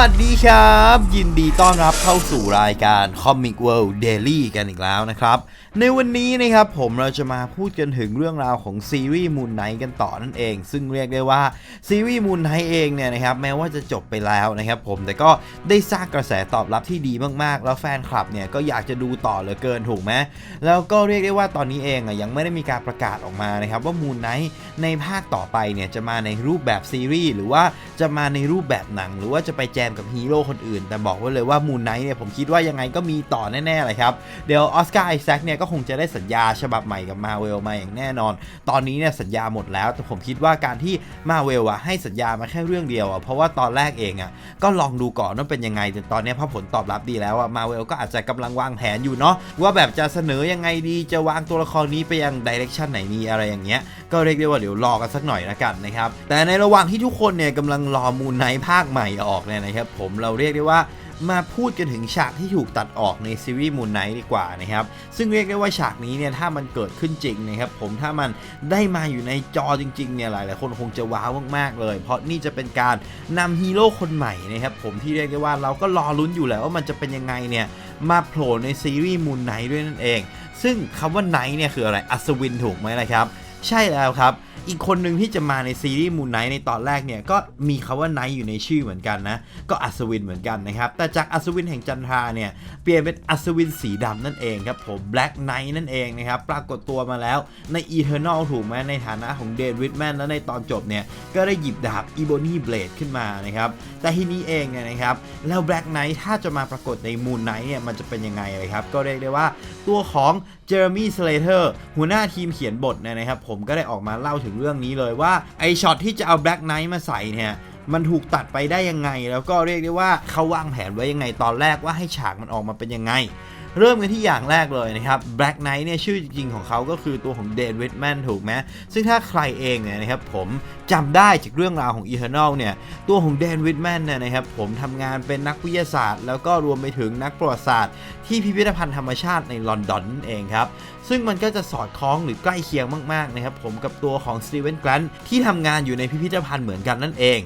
วัสดีครับ ยินดีต้อนรับเข้าสู่รายการ Comic World Daily กันอีกแล้วนะครับ ในวันนี้นะครับผมเราจะมาพูดกันถึงเรื่องราวของซีรีส์ Moon Knight กันต่อนั่นเอง ซึ่งเรียกได้ว่าซีรีส์ Moon Knight เองเนี่ยนะครับแม้ว่าจะจบไปแล้วนะครับผมแต่ก็ได้สร้างกระแสตอบรับที่ดีมากๆ แล้วแฟนคลับเนี่ยก็อยากจะดูต่อเหลือเกินถูกไหมแล้วก็เรียกได้ว่าตอนนี้เองอะยังไม่ได้มีการประกาศออกมานะครับว่า Moon Knight ในภาคต่อไปเนี่ยจะมาในรูปแบบซีรีส์หรือว่าจะมาในรูปแบบหนังหรือว่าจะไปแจมกับฮีโร่คนอื่น แต่บอกไว้เลยว่า Moon Knight เนี่ยผมคิดว่ายังไงก็มีต่อแน่ๆเลยครับ เดี๋ยวออสการ์ไอแซคเนี่ยก็คงจะได้สัญญาฉบับใหม่กับมาเวลมาอย่างแน่นอน ตอนนี้เนี่ยสัญญาหมดแล้ว แต่ผมคิดว่าการที่มาเวลอะให้สัญญามาแค่เรื่องเดียวอะเพราะว่าตอนแรกเองอะก็ลองดูก่อนว่าเป็นยังไงแต่ตอนนี้พอผลตอบรับดีแล้วอะมาเวลก็อาจจะกำลังวางแผนอยู่เนาะว่าแบบจะเสนอยังไงดีจะวางตัวละครนี้ไปยังดิเรกชันไหนดีอะไรอย่างเงี้ย ก็เรียกได้ว่าเดี๋ยวรอกันสักหน่อยละกันนะครับ แต่ในระหว่างที่ทุกคนเนี่ยกำลังรอมูลไนท์ภาคใหม่ออกเนี่ยนะครับ ผมเราเรียกได้ว่ามาพูดกันถึงฉากที่ถูกตัดออกในซีรีส์มูนไนท์ดีกว่านะครับ ซึ่งเรียกได้ว่าฉากนี้เนี่ยถ้ามันเกิดขึ้นจริงนะครับผมถ้ามันได้มาอยู่ในจอจริงๆเนี่ยหลายๆคนคงจะว้าวมากๆเลย เพราะนี่จะเป็นการนำฮีโร่คนใหม่นะครับผมที่เรียกได้ว่าเราก็รอลุ้นอยู่แล้วว่ามันจะเป็นยังไงเนี่ยมาโผล่ในซีรีส์มูนไนท์ด้วยนั่นเอง ซึ่งคำว่าไนท์เนี่ยคืออะไรอัศวินถูกไหมล่ะครับ ใช่แล้วครับ อีกคนหนึ่งที่จะมาในซีรีส์มูนไนท์ในตอนแรกเนี่ย ก็มีคาว่าไนท์อยู่ในชื่อเหมือนกันนะ ก็อัศวินเหมือนกันนะครับ แต่จากอัศวินแห่งจันทราเนี่ย เปลี่ยนเป็นอัศวินสีดำนั่นเองครับผม Black Knight นั่นเองนะครับ ปรากฏตัวมาแล้วใน Eternal ถูกไหมในฐานะของเดนวิดแมนแล้วในตอนจบเนี่ย ก็ได้หยิบดาบ Ebony Blade ขึ้นมานะครับ แต่ทีนี้เองเนี่ยนะครับ แล้ว Black Knight ถ้าจะมาปรากฏใน Moon Knight เนี่ยมันจะเป็นยังไงเลยครับก็เรียกได้ว่าตัวของเจอร์มี่สเลเทอร์หัวหน้าทีมเขียนบทเนี่ยนะครับ ผมก็ได้ออกมาเล่าถึงเรื่องนี้เลยว่า ไอช็อตที่จะเอาแบล็กไนท์มาใส่เนี่ยมันถูกตัดไปได้ยังไง แล้วก็เรียกได้ว่าเขาวางแผนไว้ยังไงตอนแรกว่าให้ฉากมันออกมาเป็นยังไง เริ่มกันที่อย่างแรกเลยนะครับ Black Knight เนี่ยชื่อจริงของเขาก็คือตัวของเดนวิดแมนถูกไหมซึ่งถ้าใครเองเนี่ยนะครับผมจำได้จากเรื่องราวของ Eternal เนี่ยตัวของเดนวิดแมนเนี่ยนะครับผมทำงานเป็นนักวิทยาศาสตร์ แล้วก็รวมไปถึงนักประวัติศาสตร์ ที่พิพิธภัณฑ์ธรรมชาติในลอนดอนนั่นเองครับซึ่งมันก็จะสอดคล้องหรือใกล้เคียงมากๆนะครับผมกับตัวของสตีเวนแกรนที่ทำงานอยู่ในพิพิธภัณฑ์เหมือนกันนั่นเอง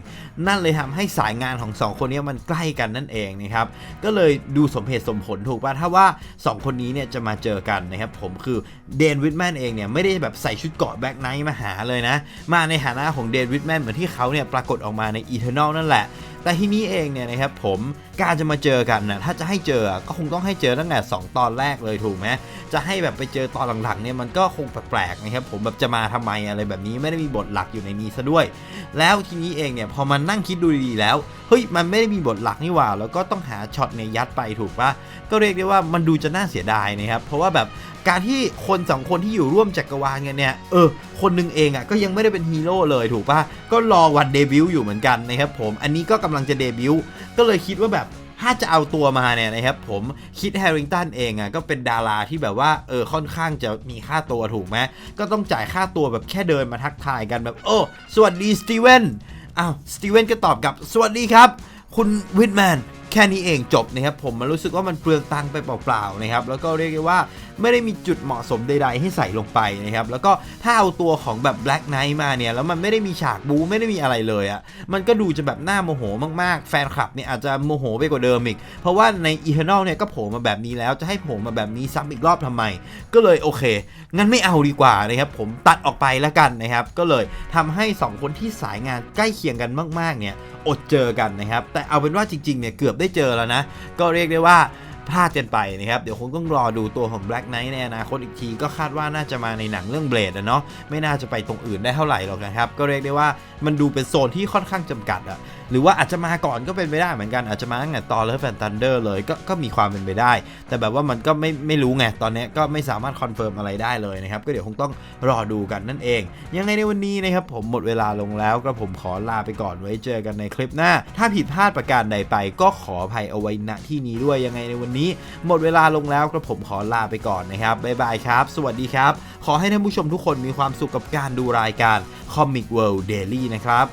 นั่นเลยทำให้สายงานของสองคนนี้มันใกล้กันนั่นเองนะครับก็เลยดูสมเหตุสมผลถูกป่ะถ้าว่า2 คนนี้เนี่ยจะมาเจอกันนะครับผมคือเดนวิดแมนเองเนี่ยไม่ได้แบบใส่ชุดเกาะแบ็กไนท์มาหาเลยนะ มาในฐานะของเดนวิดแมนเหมือนที่เขาเนี่ยปรากฏออกมาในอีเทอร์นอลนั่นแหละ แต่ที่นี้เองเนี่ยนะครับผมการจะมาเจอกันนะถ้าจะให้เจอก็คงต้องให้เจอตั้งแต่2ตอนแรกเลยถูกไหมจะให้แบบไปเจอตอนหลังๆเนี่ยมันก็คงแปลกๆนะครับผมแบบจะมาทำไมอะไรแบบนี้ไม่ได้มีบทหลักอยู่ในนี้ซะด้วย แล้วทีนี้เองเนี่ยพอมันนั่งคิดดูดีๆแล้วเฮ้ยมันไม่ได้มีบทหลักนี่หว่า แล้วก็ต้องหาช็อตในยยัดไปถูกปะก็เรียกได้ว่ามันดูจะน่าเสียดายนะครับเพราะว่าแบบ การที่คนสองคนที่อยู่ร่วมจักรวาลกันเนี่ยเออคนหนึงเองอะก็ยังไม่ได้เป็นฮีโร่เลยถูกปะก็รอวันเดบิวต์อยู่เหมือนกันนะครับผมอันนี้ก็กำลังจะเดบิวต์ก็เลยคิดว่าแบบถ้าจะเอาตัวมาเนี่ยนะครับผมคิดแฮร์ริงตันเองอะก็เป็นดาราที่แบบว่าเออค่อนข้างจะมีค่าตัวถูกไหมก็ต้องจ่ายค่าตัวแบบแค่เดินมาทักทายกันแบบ โอ้ สวัสดีสตีเวนอ้าวสตีเวนก็ตอบกลับสวัสดีครับ คุณวิทแมนแค่นี้เองจบนะครับผมมันรู้สึกว่ามันเปลืองตังค์ไปเปล่าๆนะครับแล้วก็เรียกได้ว่า ไม่ได้มีจุดเหมาะสมใด ๆ ให้ใส่ลงไปนะครับแล้วก็ถ้าเอาตัวของแบบ Black Knight มาเนี่ยแล้วมันไม่ได้มีฉากบูไม่ได้มีอะไรเลยอะ่ะมันก็ดูจะแบบหน่าโมโหมากๆ แฟนคลับเนี่ยอาจจะโมโหไปกว่าเดิมอีก เพราะว่าใน Eternal เนี่ยก็โผล่มาแบบนี้แล้วจะให้โผล่มาแบบนี้ซ้ำอีกรอบทำไม ก็เลยโอเค งั้นไม่เอาดีกว่านะครับผมตัดออกไปแล้วกันนะครับก็เลยทำให้ 2 คนที่สายงานใกล้เคียงกันมาก ๆเนี่ยอดเจอกันนะครับแต่เอาเป็นว่าจริงๆเนี่ยเกือบได้เจอแล้วนะก็เรียกได้ว่า พลาดกันไปนะครับ เดี๋ยวคงต้องรอดูตัวของ Black Knight ในอนาคตอีกที ก็คาดว่าน่าจะมาในหนังเรื่องเบลดอะเนาะไม่น่าจะไปตรงอื่นได้เท่าไหร่หรอกนะครับ ก็เรียกได้ว่ามันดูเป็นโซนที่ค่อนข้างจำกัดอะหรือว่าอาจจะมาก่อนก็เป็นไปได้เหมือนกันอาจจะมาตั้งแต่ตอนเลิฟแฟนตันเดอร์เลยก็ก็มีความเป็นไปได้ แต่แบบว่ามันก็ไม่ไม่รู้ไงตอนนี้ก็ไม่สามารถคอนเฟิร์มอะไรได้เลยนะครับก็เดี๋ยวคงต้องรอดูกันนั่นเอง ยังไงในวันนี้นะครับผมหมดเวลาลงแล้วก็ผมขอลาไปก่อนไว้เจอกันในคลิปหน้า ถ้าผิดพลาดประการใดไป ก็ขออภัยเอาไว้ณที่นี้ด้วยยังไงในวันนี้หมดเวลาลงแล้วกระผมขอลาไปก่อนนะครับ บ๊ายบายครับ สวัสดีครับ ขอให้ท่านผู้ชมทุกคนมีความสุขกับการดูรายการ Comic World Daily นะครับ